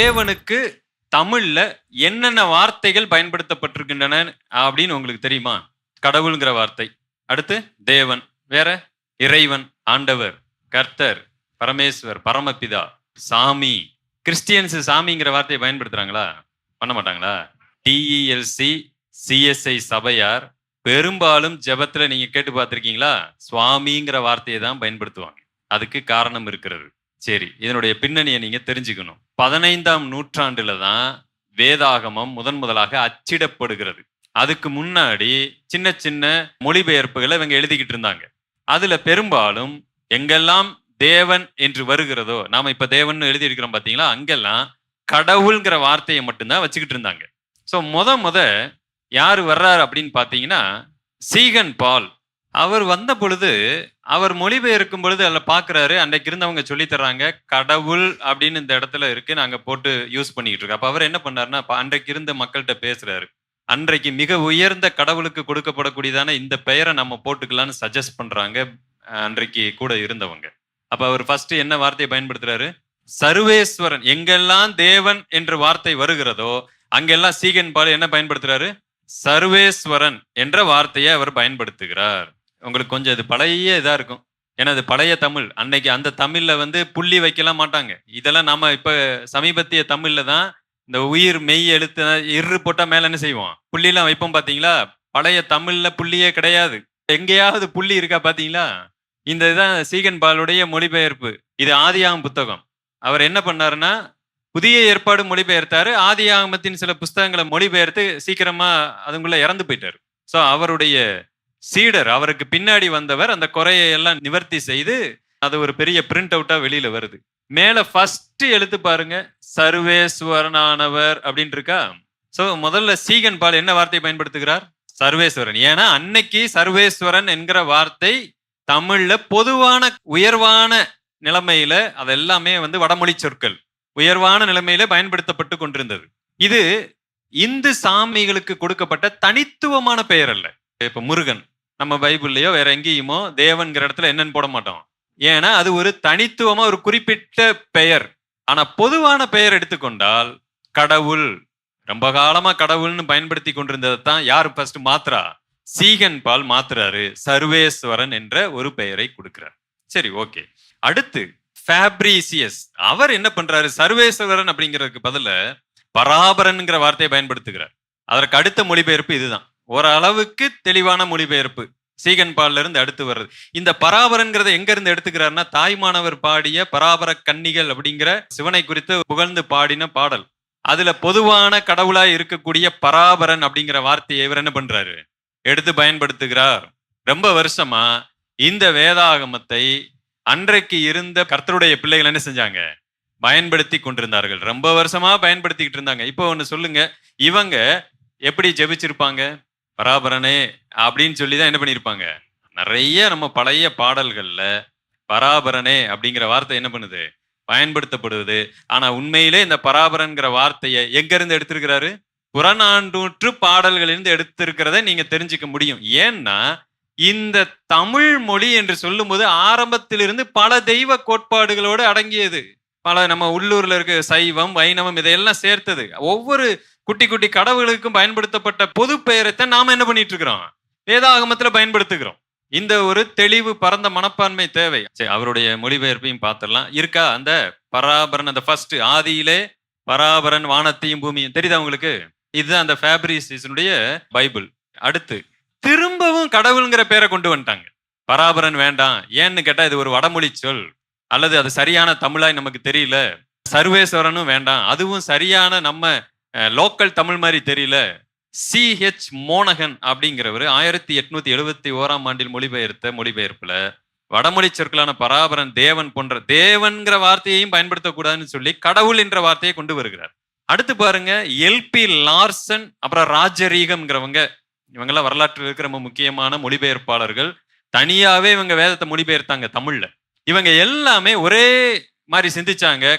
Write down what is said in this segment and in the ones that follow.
தேவனுக்கு தமிழ்ல என்னென்ன வார்த்தைகள் பயன்படுத்தப்பட்டிருக்கின்றன அப்படின்னு உங்களுக்கு தெரியுமா? கடவுள்ங்கிற வார்த்தை. அடுத்து தேவன். வேற? இறைவன் ஆண்டவர் கர்த்தர் பரமேஸ்வர் பரமபிதா சாமி. கிறிஸ்டியன்ஸ் சாமிங்கிற வார்த்தையை பயன்படுத்துறாங்களா? பண்ண மாட்டாங்களா? டிஇஎல்சி சிஎஸ்ஐ சபையார் பெரும்பாலும் ஜெபத்துல நீங்க கேட்டு பார்த்திருக்கீங்களா? சுவாமிங்கிற வார்த்தையை தான் பயன்படுத்துவாங்க. அதுக்கு காரணம் இருக்கிறது. சரி இதனுடைய பின்னணியை நீங்க தெரிஞ்சுக்கணும். பதினைந்தாம் நூற்றாண்டுல தான் வேதாகமம் முதன் முதலாக அச்சிடப்படுகிறது. அதுக்கு முன்னாடி சின்ன சின்ன மொழிபெயர்ப்புகளை இவங்க எழுதிக்கிட்டு இருந்தாங்க. அதுல பெரும்பாலும் எங்கெல்லாம் தேவன் என்று வருகிறதோ நாம இப்ப தேவன் எழுதி இருக்கிறோம் பாத்தீங்களா? அங்கெல்லாம் கடவுள்ங்கிற வார்த்தையை மட்டும்தான் வச்சுக்கிட்டு இருந்தாங்க. ஸோ முத முத யார் வர்றாரு அப்படின்னு பார்த்தீங்கன்னா சீகன் பால். அவர் வந்த பொழுது அவர் மொழிபெயர்க்கும் பொழுது அதில் பார்க்குறாரு அன்றைக்கு இருந்தவங்க சொல்லி தர்றாங்க கடவுள் அப்படின்னு இந்த இடத்துல இருக்கு நாங்கள் போட்டு யூஸ் பண்ணிக்கிட்டு இருக்கோம். அப்போ அவர் என்ன பண்ணாருன்னா அப்ப அன்றைக்கு இருந்த மக்கள்கிட்ட பேசுறாரு. அன்றைக்கு மிக உயர்ந்த கடவுளுக்கு கொடுக்கப்படக்கூடியதான இந்த பெயரை நம்ம போட்டுக்கலாம்னு சஜஸ்ட் பண்ணுறாங்க அன்றைக்கு கூட இருந்தவங்க. அப்போ அவர் ஃபர்ஸ்ட் என்ன வார்த்தையை பயன்படுத்துறாரு? சர்வேஸ்வரன் எங்கெல்லாம் தேவன் என்ற வார்த்தை வருகிறதோ அங்கெல்லாம் சீகன் பால் என்ன பயன்படுத்துறாரு? சர்வேஸ்வரன் என்ற வார்த்தையை அவர் பயன்படுத்துகிறார். உங்களுக்கு கொஞ்சம் இது பழைய இதாக இருக்கும். ஏன்னா அது பழைய தமிழ். அன்னைக்கு அந்த தமிழில் வந்து புள்ளி வைக்கலாம் மாட்டாங்க. இதெல்லாம் நம்ம இப்போ சமீபத்திய தமிழில் தான் இந்த உயிர் மெய் எழுத்து இரு போட்டால் மேலே என்ன செய்வோம்? புள்ளிலாம் வைப்போம் பார்த்தீங்களா பழைய தமிழில் புள்ளியே கிடையாது. எங்கேயாவது புள்ளி இருக்கா பார்த்தீங்களா இந்த இதான் சீகன் பாலுடைய மொழிபெயர்ப்பு. இது ஆதியாகம் புத்தகம். அவர் என்ன பண்ணாருன்னா புதிய ஏற்பாடு மொழிபெயர்த்தாரு. ஆதியாகமத்தின் சில புஸ்தகங்களை மொழிபெயர்த்து சீக்கிரமா அதுக்குள்ள இறந்து போயிட்டாரு. ஸோ அவருடைய சீடர் அவருக்கு பின்னாடி வந்தவர் அந்த குறையை எல்லாம் நிவர்த்தி செய்து அது ஒரு பெரிய பிரிண்ட் அவுட்டா வெளியில வருது. மேல ஃபர்ஸ்ட் எழுத்து பாருங்க சர்வேஸ்வரனானவர் அப்படின்னு இருக்கா? சோ முதல்ல சீகன் பால் என்ன வார்த்தையை பயன்படுத்துகிறார்? சர்வேஸ்வரன். ஏன்னா அன்னைக்கு சர்வேஸ்வரன் என்கிற வார்த்தை தமிழ்ல பொதுவான உயர்வான நிலைமையில அதெல்லாமே வந்து வடமொழி சொற்கள் உயர்வான நிலைமையில பயன்படுத்தப்பட்டு கொண்டிருந்தது. இது இந்து சாமிகளுக்கு கொடுக்கப்பட்ட தனித்துவமான பெயர் அல்ல. இப்ப முருகன் நம்ம பைபிள்லையோ வேற எங்கேயுமோ தேவன்கிற இடத்துல என்னன்னு போட மாட்டோம். ஏன்னா அது ஒரு தனித்துவமா ஒரு குறிப்பிட்ட பெயர். ஆனா பொதுவான பெயர் எடுத்துக்கொண்டால் கடவுள். ரொம்ப காலமா கடவுள்னு பயன்படுத்தி கொண்டிருந்ததை தான் யார் ஃபர்ஸ்ட் மாத்துறா சீகன் பால் மாத்துறாரு. சர்வேஸ்வரன் என்ற ஒரு பெயரை கொடுக்கிறார். சரி ஓகே. அடுத்து ஃபேப்ரிசியஸ். அவர் என்ன பண்றாரு? சர்வேஸ்வரன் அப்படிங்கிறதுக்கு பதில பராபரன்ங்கிற வார்த்தையை பயன்படுத்துகிறார். அதற்கு அடுத்த மொழிபெயர்ப்பு இதுதான். ஓரளவுக்கு தெளிவான மொழிபெயர்ப்பு. சீகன் பால்ல இருந்து அடுத்து வர்றது. இந்த பராபரங்கிறத எங்க இருந்து எடுத்துக்கிறாருன்னா தாய்மானவர் பாடிய பராபர கன்னிகள் அப்படிங்கிற சிவனை குறித்து புகழ்ந்து பாடின பாடல். அதுல பொதுவான கடவுளாய் இருக்கக்கூடிய பராபரன் அப்படிங்கிற வார்த்தையை இவர் என்ன பண்றாரு? எடுத்து பயன்படுத்துகிறார். ரொம்ப வருஷமா இந்த வேதாகமத்தை அன்றைக்கு இருந்த கர்த்தருடைய பிள்ளைகள் என்ன செஞ்சாங்க? பயன்படுத்தி கொண்டிருந்தார்கள். ரொம்ப வருஷமா பயன்படுத்திக்கிட்டு இருந்தாங்க. இப்போ ஒன்று சொல்லுங்க. இவங்க எப்படி ஜெபிச்சிருப்பாங்க? பராபரனே அப்படின்னு சொல்லி தான் என்ன பண்ணியிருப்பாங்க நிறைய நம்ம பழைய பாடல்களில் பராபரனே அப்படிங்கிற வார்த்தை என்ன பண்ணுது? பயன்படுத்தப்படுவது ஆனா உண்மையிலே இந்த பராபரன்கிற வார்த்தையை எங்க இருந்து எடுத்திருக்கிறாரு? புறநானூற்று பாடல்களிலிருந்து எடுத்திருக்கிறத நீங்க தெரிஞ்சுக்க முடியும். ஏன்னா இந்த தமிழ் மொழி என்று சொல்லும்போது ஆரம்பத்திலிருந்து பல தெய்வ கோட்பாடுகளோடு அடங்கியது. பல நம்ம உள்ளூர்ல இருக்க சைவம் வைணவம் இதையெல்லாம் சேர்த்தது. ஒவ்வொரு குட்டி குட்டி கடவுளுக்கும் பயன்படுத்தப்பட்ட பொது பெயரைத்தான் நாம என்ன பண்ணிட்டு இருக்கிறோம் வேதாகமத்துல பயன்படுத்துகிறோம். இந்த ஒரு தெளிவு பரந்த மனப்பான்மை தேவை. சரி அவருடைய மொழிபெயர்ப்பையும் பார்த்துடலாம். இருக்கா? அந்த பராபரன் அந்த ஃபர்ஸ்ட் ஆதியிலே பராபரன் வானத்தையும் பூமியும். தெரியுதா உங்களுக்கு? இதுதான் அந்த ஃபேப்ரிசினுடைய பைபிள். அடுத்து திரும்பவும் கடவுளுங்கிற பேரை கொண்டு வந்துட்டாங்க. பராபரன் வேண்டாம். ஏன்னு கேட்டால் இது ஒரு வடமொழி சொல். அல்லது அது சரியான தமிழாய் நமக்கு தெரியல. சர்வேஸ்வரனும் வேண்டாம். அதுவும் சரியான நம்ம லோக்கல் தமிழ் மாதிரி தெரியல. சிஹெச் மோனகன் அப்படிங்கிறவர் ஆயிரத்தி எட்நூத்தி எழுபத்தி ஓராம் ஆண்டில் மொழிபெயர்த்த மொழிபெயர்ப்புல வடமொழி சொற்களான பராபரன் தேவன் போன்ற தேவன்கிற வார்த்தையையும் பயன்படுத்தக்கூடாதுன்னு சொல்லி கடவுள் என்ற வார்த்தையை கொண்டு வருகிறார். அடுத்து பாருங்க எல்பி லார்சன் அப்புறம் ராஜரீகம்ங்கிறவங்க இவங்கெல்லாம் வரலாற்றில் இருக்கிற ரொம்ப முக்கியமான மொழிபெயர்ப்பாளர்கள். தனியாவே இவங்க வேதத்தை மொழிபெயர்த்தாங்க தமிழ்ல. இவங்க எல்லாமே ஒரே மாதிரி சிந்திச்சாங்க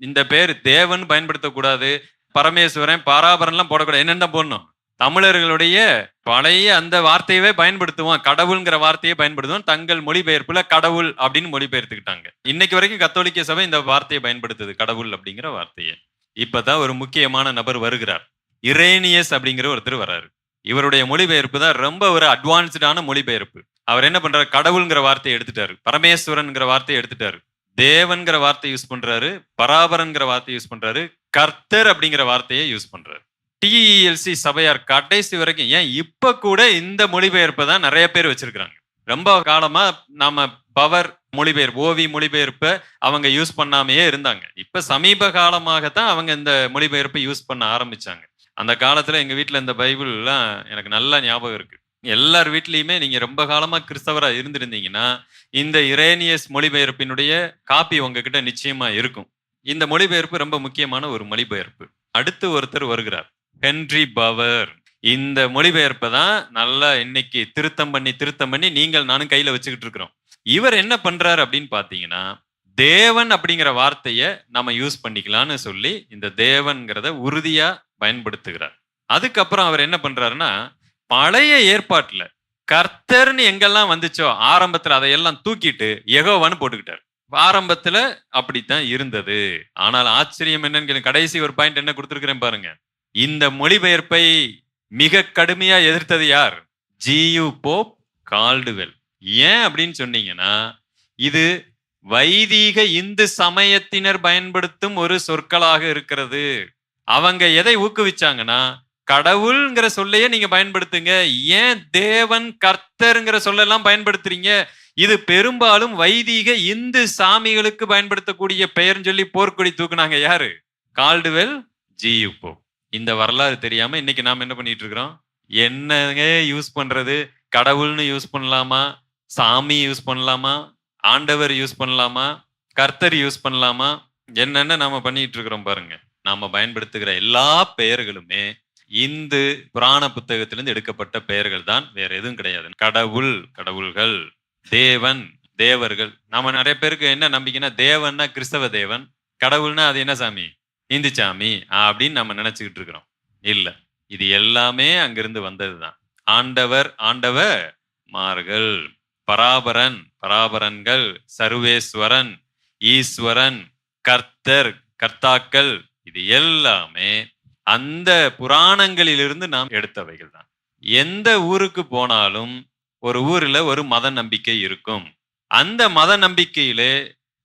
இந்த பேர் தேவன் பயன்படுத்தக்கூடாது பரமேஸ்வரன் பாராபரன்லாம் போடக்கூடாது. என்னென்ன போடணும்? தமிழர்களுடைய பழைய அந்த வார்த்தையவே பயன்படுத்துவோம். கடவுள்ங்கிற வார்த்தையை பயன்படுத்துவோம். தங்கள் மொழிபெயர்ப்புல கடவுள் அப்படின்னு மொழிபெயர்த்துக்கிட்டாங்க. இன்னைக்கு வரைக்கும் கத்தோலிக்க சபை இந்த வார்த்தையை பயன்படுத்துது. கடவுள் அப்படிங்கிற வார்த்தையை. இப்பதான் ஒரு முக்கியமான நபர் வருகிறார். இரேனியஸ் அப்படிங்கிற ஒருத்தர் வர்றாரு இவருடைய மொழிபெயர்ப்பு தான் ரொம்ப ஒரு அட்வான்ஸ்டான மொழிபெயர்ப்பு. அவர் என்ன பண்றாரு? கடவுள்ங்கிற வார்த்தையை எடுத்துட்டாரு. பரமேஸ்வரன்ங்கிற வார்த்தையை எடுத்துட்டாரு. தேவன்கிற வார்த்தை யூஸ் பண்றாரு. பராபரன்கிற வார்த்தை யூஸ் பண்றாரு. கர்த்தர் அப்படிங்கிற வார்த்தையை யூஸ் பண்றாரு. டிஇஎல்சி சபையார் கடைசி வரைக்கும் ஏன் இப்ப கூட இந்த மொழிபெயர்ப்பை தான் நிறைய பேர் வச்சிருக்கிறாங்க. ரொம்ப காலமா நாம பவர் மொழிபெயர்ப்பு ஓவி மொழிபெயர்ப்பை அவங்க யூஸ் பண்ணாமையே இருந்தாங்க. இப்ப சமீப காலமாகத்தான் அவங்க இந்த மொழிபெயர்ப்பை யூஸ் பண்ண ஆரம்பிச்சாங்க. அந்த காலத்துல எங்க வீட்டுல இந்த பைபிள்லாம் எனக்கு நல்ல ஞாபகம் இருக்கு. எல்லார் வீட்லேயுமே நீங்க ரொம்ப காலமா கிறிஸ்தவரா இருந்திருந்தீங்கன்னா இந்த இரேனியஸ் மொழிபெயர்ப்பினுடைய காப்பி உங்ககிட்ட நிச்சயமா இருக்கும். இந்த மொழிபெயர்ப்பு ரொம்ப முக்கியமான ஒரு மொழிபெயர்ப்பு. அடுத்து ஒருத்தர் வருகிறார். Henry Power. இந்த மொழிபெயர்ப்பை தான் நல்லா இன்னைக்கு திருத்தம் பண்ணி திருத்தம் பண்ணி நீங்கள் நானும் கையில வச்சுக்கிட்டு இருக்கிறோம். இவர் என்ன பண்றாரு அப்படின்னு பாத்தீங்கன்னா தேவன் அப்படிங்கிற வார்த்தையை நம்ம யூஸ் பண்ணிக்கலாம்னு சொல்லி இந்த தேவன்கிறத உறுதியா பயன்படுத்துகிறார். அதுக்கப்புறம் அவர் என்ன பண்றாருன்னா பழைய ஏற்பாட்டுல கர்த்தர்னு எங்கெல்லாம் வந்துச்சோ ஆரம்பத்துல அதையெல்லாம் தூக்கிட்டு எகோவான்னு போட்டுக்கிட்டார். ஆரம்பத்துல அப்படித்தான் இருந்தது. ஆனால் ஆச்சரியம் என்னன்னு கடைசி ஒரு பாயிண்ட் என்ன கொடுத்துருக்கிறேன் பாருங்க. இந்த மொழிபெயர்ப்பை மிக கடுமையா எதிர்த்தது யார்? G U Pope Caldwell. ஏன் அப்படின்னு சொன்னீங்கன்னா இது வைதீக இந்து சமயத்தினர் பயன்படுத்தும் ஒரு சொற்களாக இருக்கிறது. அவங்க எதை ஊக்குவிச்சாங்கன்னா கடவுள்ங்கிற சொல்லையே நீங்க பயன்படுத்துங்க. ஏன் தேவன் கர்த்தருங்கிற சொல்லெல்லாம் பயன்படுத்துறீங்க? இது பெரும்பாலும் வைதீக இந்து சாமிகளுக்கு பயன்படுத்தக்கூடிய பெயர்னு சொல்லி போர்க்கொடி தூக்குனாங்க. யாரு? கால்டுவெல் ஜி போப் இந்த வரலாறு தெரியாம இன்னைக்கு நாம என்ன பண்ணிட்டு இருக்கிறோம்? என்னங்க யூஸ் பண்றது? கடவுள்னு யூஸ் பண்ணலாமா? சாமி யூஸ் பண்ணலாமா? ஆண்டவர் யூஸ் பண்ணலாமா? கர்த்தர் யூஸ் பண்ணலாமா? என்னென்ன நாம பண்ணிட்டு இருக்கிறோம் பாருங்க. நாம பயன்படுத்துகிற எல்லா பெயர்களுமே இந்து புராண புத்தகத்திலிருந்து எடுக்கப்பட்ட பெயர்கள் தான். வேற எதுவும் கிடையாது. கடவுள் கடவுள்கள். தேவன் தேவர்கள். நம்ம நிறைய பேருக்கு என்ன நம்பிக்கைன்னா தேவன்னா கிறிஸ்தவ தேவன். கடவுள்னா அது என்ன சாமி? இந்து சாமி அப்படின்னு நம்ம நினைச்சுக்கிட்டு இருக்கிறோம். இல்லை. இது எல்லாமே அங்கிருந்து வந்ததுதான். ஆண்டவர் ஆண்டவ மார்கள் பராபரன் பராபரன்கள். சர்வேஸ்வரன் ஈஸ்வரன் கர்த்தர் கர்த்தாக்கள். இது எல்லாமே அந்த புராணங்களிலிருந்து நாம் எடுத்தவைகள் தான் எந்த ஊருக்கு போனாலும் ஒரு ஊர்ல ஒரு மத நம்பிக்கை இருக்கும். அந்த மத நம்பிக்கையிலே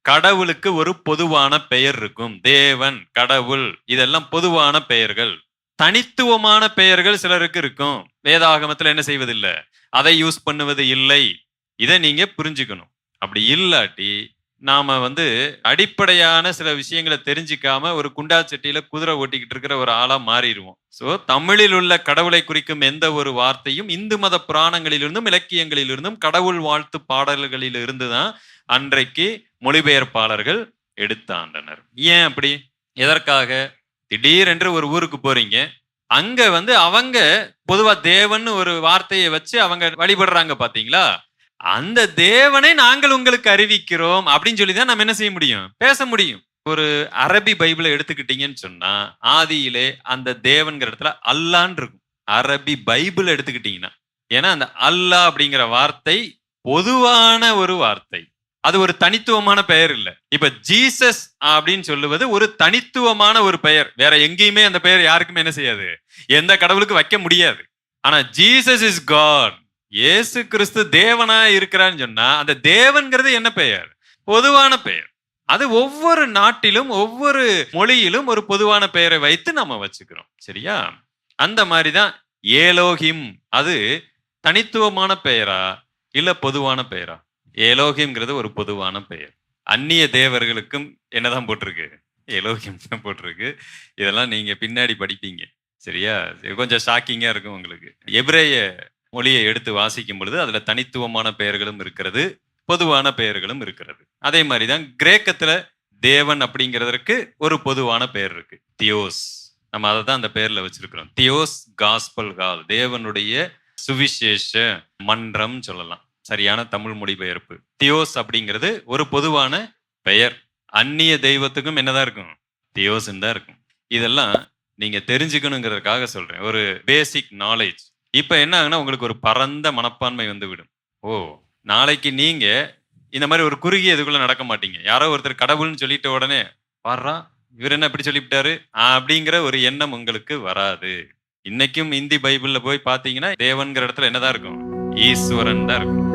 கடவுளுக்கு ஒரு பொதுவான பெயர் இருக்கும். தேவன் கடவுள் இதெல்லாம் பொதுவான பெயர்கள். தனித்துவமான பெயர்கள் சிலருக்கு இருக்கும். வேதாகமத்துல என்ன செய்வதில்லை? அதை யூஸ் பண்ணுவது இல்லை. இதை நீங்க புரிஞ்சுக்கணும். அப்படி இல்லாட்டி நாம வந்து அடிப்படையான சில விஷயங்களை தெரிஞ்சுக்காம ஒரு குண்டா சட்டியில குதிரை ஓட்டிக்கிட்டு இருக்கிற ஒரு ஆளா மாறிடுவோம். சோ தமிழில் உள்ள கடவுளை குறிக்கும் எந்த ஒரு வார்த்தையும் இந்து மத புராணங்களிலிருந்தும் இலக்கியங்களிலிருந்தும் கடவுள் வாழ்த்து பாடல்களில் இருந்துதான் அன்றைக்கு மொழிபெயர்ப்பாளர்கள் எடுத்தாண்டனர். ஏன் அப்படி? எதற்காக? திடீரென்று ஒரு ஊருக்கு போறீங்க. அங்க வந்து அவங்க பொதுவா தேவன்னு ஒரு வார்த்தையை வச்சு அவங்க வழிபடுறாங்க பாத்தீங்களா? அந்த தேவனை நாங்கள் உங்களுக்கு அறிவிக்கிறோம் அப்படின்னு சொல்லி தான் நம்ம என்ன செய்ய முடியும்? பேச முடியும். ஒரு அரபி பைபிளை எடுத்துக்கிட்டீங்கன்னு சொன்னா ஆதியிலே அந்த தேவன்கிற இடத்துல அல்லான்னு இருக்கும். அரபி பைபிள் எடுத்துக்கிட்டீங்கன்னா. ஏன்னா அந்த அல்லாஹ் அப்படிங்கிற வார்த்தை பொதுவான ஒரு வார்த்தை. அது ஒரு தனித்துவமான பெயர் இல்லை. இப்ப ஜீசஸ் அப்படின்னு சொல்லுவது ஒரு தனித்துவமான ஒரு பெயர். வேற எங்கேயுமே அந்த பெயர் யாருக்குமே என்ன செய்யாது? எந்த கடவுளுக்கு வைக்க முடியாது. ஆனா ஜீசஸ் இஸ் காட். இயேசு கிறிஸ்து தேவனா இருக்கிறான்னு சொன்னா அந்த தேவன்கிறது என்ன பெயர்? பொதுவான பெயர். அது ஒவ்வொரு நாட்டிலும் ஒவ்வொரு மொழியிலும் ஒரு பொதுவான பெயரை வைத்து நம்ம வச்சுக்கிறோம். சரியா? அந்த மாதிரிதான் ஏலோகிம். அது தனித்துவமான பெயரா இல்ல பொதுவான பெயரா? ஏலோகிம்ங்கிறது ஒரு பொதுவான பெயர். அந்நிய தேவர்களுக்கும் என்னதான் போட்டிருக்கு? ஏலோகியம் தான் போட்டிருக்கு. இதெல்லாம் நீங்க பின்னாடி படிப்பீங்க. சரியா? கொஞ்சம் ஷாக்கிங்கா இருக்கும் உங்களுக்கு. எப்ரேய மொழியை எடுத்து வாசிக்கும் பொழுது அதில் தனித்துவமான பெயர்களும் இருக்கிறது பொதுவான பெயர்களும் இருக்கிறது. அதே மாதிரி தான் கிரேக்கத்தில் தேவன் அப்படிங்கிறதற்கு ஒரு பொதுவான பெயர் இருக்கு. தியோஸ். நம்ம அதை தான் அந்த பெயரில் வச்சிருக்கிறோம். தியோஸ் காஸ்பல் கால் தேவனுடைய சுவிசேஷ மன்றம் சொல்லலாம். சரியான தமிழ் மொழிபெயர்ப்பு. தியோஸ் அப்படிங்கிறது ஒரு பொதுவான பெயர். அந்நிய தெய்வத்துக்கும் என்னதான் இருக்கும்? தியோஸ்ன்னு தான் இருக்கும். இதெல்லாம் நீங்க தெரிஞ்சுக்கணுங்கிறதுக்காக சொல்றேன். ஒரு பேசிக் நாலேஜ் இப்ப என்ன ஆகுனா உங்களுக்கு ஒரு பரந்த மனப்பான்மை வந்து விடும் ஓ நாளைக்கு நீங்க இந்த மாதிரி ஒரு குறுகிய இதுக்குள்ள நடக்க மாட்டீங்க. யாரோ ஒருத்தர் கடவுள்னு சொல்லிட்ட உடனே பாடுறா இவர் என்ன இப்படி சொல்லிவிட்டாரு? அப்படிங்கிற ஒரு எண்ணம் உங்களுக்கு வராது. இன்னைக்கும் இந்தி பைபிள்ல போய் பாத்தீங்கன்னா தேவன்கிற இடத்துல என்னதான் இருக்கும்? ஈஸ்வரன் தான் இருக்கும்.